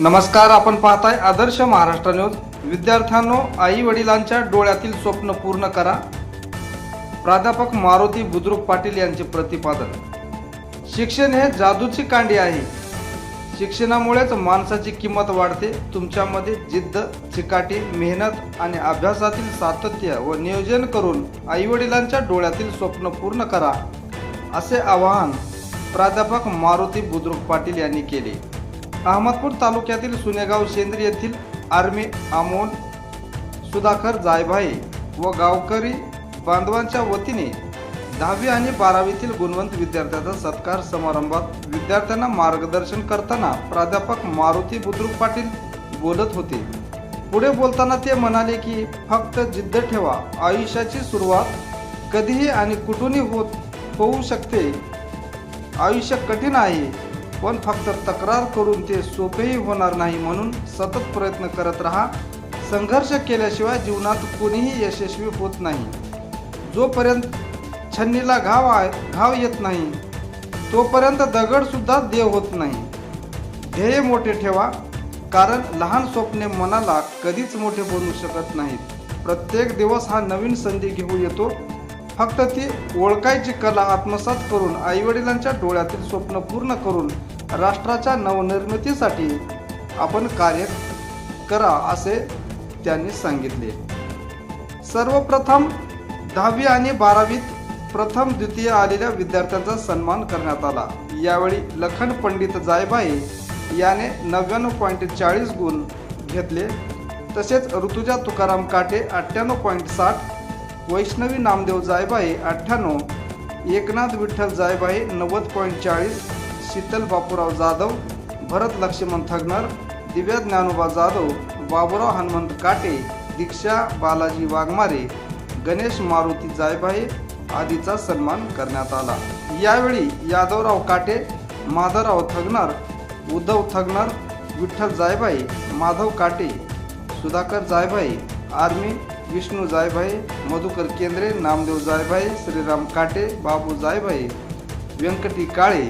नमस्कार आपण पाहताय आदर्श महाराष्ट्र न्यूज. विद्यार्थ्यांनो आई वडिलांच्या डोळ्यातील स्वप्न पूर्ण करा. प्राध्यापक मारुती बुद्रुक पाटील यांचे प्रतिपादन. शिक्षण हे जादूची कांडी आहे. शिक्षणामुळेच माणसाची किंमत वाढते. तुमच्यामध्ये जिद्द चिकाटी मेहनत आणि अभ्यासातील सातत्य व नियोजन करून आईवडिलांच्या डोळ्यातील स्वप्न पूर्ण करा असे आवाहन प्राध्यापक मारुती बुद्रुक पाटील यांनी केले. अहमदपूर तालुक्यातील सुनेगाव शेंद्री येथील आर्मी आमोन सुधाकर जायभाई व गावकरी बांधवांच्या वतीने दहावी आणि बारावीतील गुणवंत विद्यार्थ्यांचा सत्कार समारंभात विद्यार्थ्यांना मार्गदर्शन करताना प्राध्यापक मारुती बुद्रुक पाटील बोलत होते. पुढे बोलताना ते म्हणाले की फक्त जिद्द ठेवा आयुष्याची सुरुवात कधीही आणि कुठूनही होत होऊ शकते. आयुष्य कठीण आहे. पण फक्त तक्रार करून ते सोपेही होणार नाही म्हणून सतत प्रयत्न करत राहा. संघर्ष केल्याशिवाय जीवनात कोणीही यशस्वी होत नाही. जोपर्यंत छन्नीला घाव आहे घाव येत नाही तोपर्यंत दगडसुद्धा देव होत नाही. ध्येय मोठे ठेवा कारण लहान स्वप्ने मनाला कधीच मोठे बनवू शकत नाहीत. प्रत्येक दिवस हा नवीन संधी घेऊन येतो. फक्त ती ओळखायची कला आत्मसात करून आईवडिलांच्या डोळ्यातील स्वप्न पूर्ण करून राष्ट्राच्या नवनिर्मितीसाठी आपण कार्य करा असे त्यांनी सांगितले. सर्वप्रथम दहावी आणि बारावीत प्रथम द्वितीय आलेल्या विद्यार्थ्यांचा सन्मान करण्यात आला. यावेळी लखन पंडित जायबाई याने नव्याण्णव पॉईंट चाळीस गुण घेतले. तसेच ऋतुजा तुकाराम काटे अठ्ठ्याण्णव पॉईंट साठ वैष्णवी नामदेव जायबाई अठ्ठ्याण्णव एकनाथ विठ्ठल जायबाई नव्वद पॉईंट चाळीस शीतल बापूराव जाधव भरत लक्ष्मण थगनर दिव्या ज्ञानोबा जाधव बाबुराव हनुमंत काटे दीक्षा बालाजी वाघमारे गणेश मारुती जायबाई आदीचा सन्मान करण्यात आला. यावेळी यादवराव काटे माधवराव थगनर उद्धव थगनर विठ्ठल जायबाई माधव काटे सुधाकर जायबाई आर्मी विष्णू जायभाई मधुकर केंद्रे नामदेव जायभाई श्रीराम काटे बाबू जायभाई व्यंकटी काळे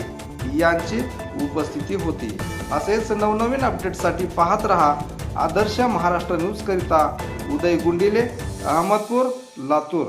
यांची उपस्थिती होती. असेच नवनवीन अपडेटसाठी पाहत रहा आदर्श महाराष्ट्र न्यूज करिता उदय गुंडिले अहमदपूर लातूर.